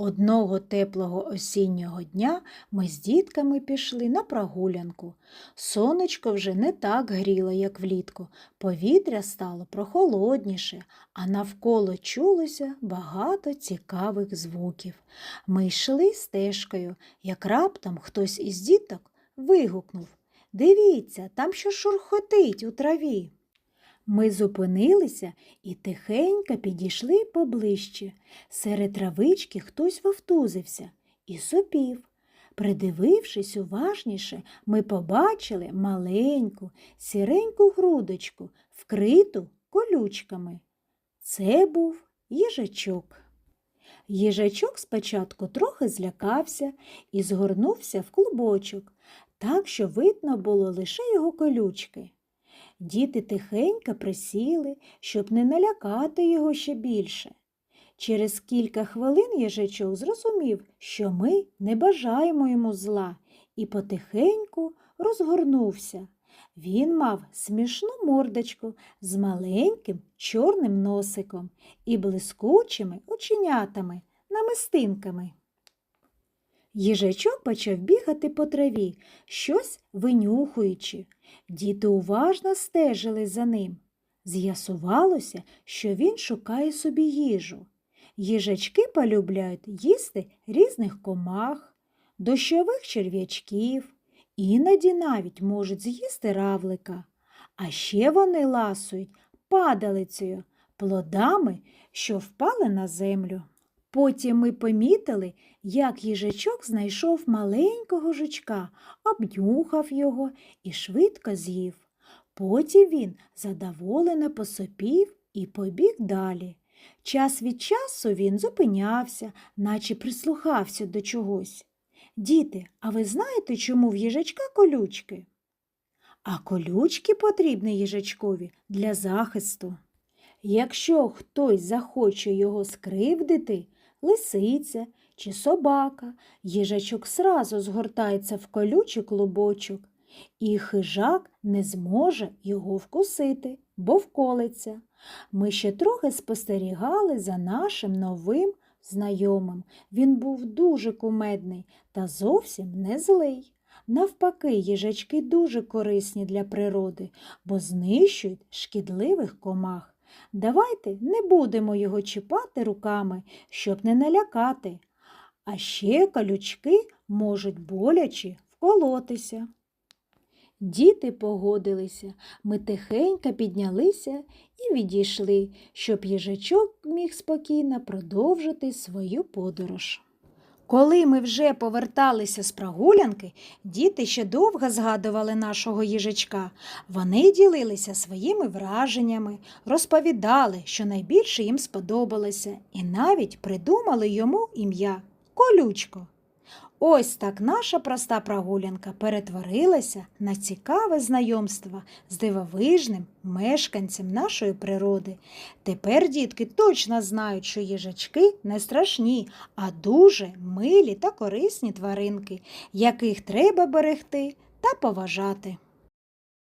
Одного теплого осіннього дня ми з дітками пішли на прогулянку. Сонечко вже не так гріло, як влітку. Повітря стало прохолодніше, а навколо чулося багато цікавих звуків. Ми йшли стежкою, як раптом хтось із діток вигукнув Дивіться, там що шурхотить у траві. Ми зупинилися і тихенько підійшли поближче. Серед травички хтось вовтузився і сопів. Придивившись уважніше, ми побачили маленьку, сіреньку грудочку, вкриту колючками. Це був їжачок. Їжачок спочатку трохи злякався і згорнувся в клубочок, так що видно було лише його колючки. Діти тихенько присіли, щоб не налякати його ще більше. Через кілька хвилин їжачок зрозумів, що ми не бажаємо йому зла, і потихеньку розгорнувся. Він мав смішну мордочку з маленьким чорним носиком і блискучими оченятами, намистинками. Їжачок почав бігати по траві, щось винюхуючи. Діти уважно стежили за ним. З'ясувалося, що він шукає собі їжу. Їжачки полюбляють їсти різних комах, дощових черв'ячків, іноді навіть можуть з'їсти равлика. А ще вони ласують падалицею, плодами, що впали на землю. Потім ми помітили, як їжачок знайшов маленького жучка, обнюхав його і швидко з'їв. Потім він задоволено посопів і побіг далі. Час від часу він зупинявся, наче прислухався до чогось. Діти, а ви знаєте, чому в їжачка колючки? А колючки потрібні їжачкові для захисту. Якщо хтось захоче його скривдити, лисиця чи собака, їжачок сразу згортається в колючий клубочок, і хижак не зможе його вкусити, бо вколиться. Ми ще трохи спостерігали за нашим новим знайомим. Він був дуже кумедний та зовсім не злий. Навпаки, їжачки дуже корисні для природи, бо знищують шкідливих комах. Давайте не будемо його чіпати руками, щоб не налякати. А ще колючки можуть боляче вколотися. Діти погодилися, ми тихенько піднялися і відійшли, щоб їжачок міг спокійно продовжити свою подорож. Коли ми вже поверталися з прогулянки, діти ще довго згадували нашого їжачка. Вони ділилися своїми враженнями, розповідали, що найбільше їм сподобалося, і навіть придумали йому ім'я Колючко. Ось так наша проста прогулянка перетворилася на цікаве знайомство з дивовижним мешканцем нашої природи. Тепер дітки точно знають, що їжачки не страшні, а дуже милі та корисні тваринки, яких треба берегти та поважати.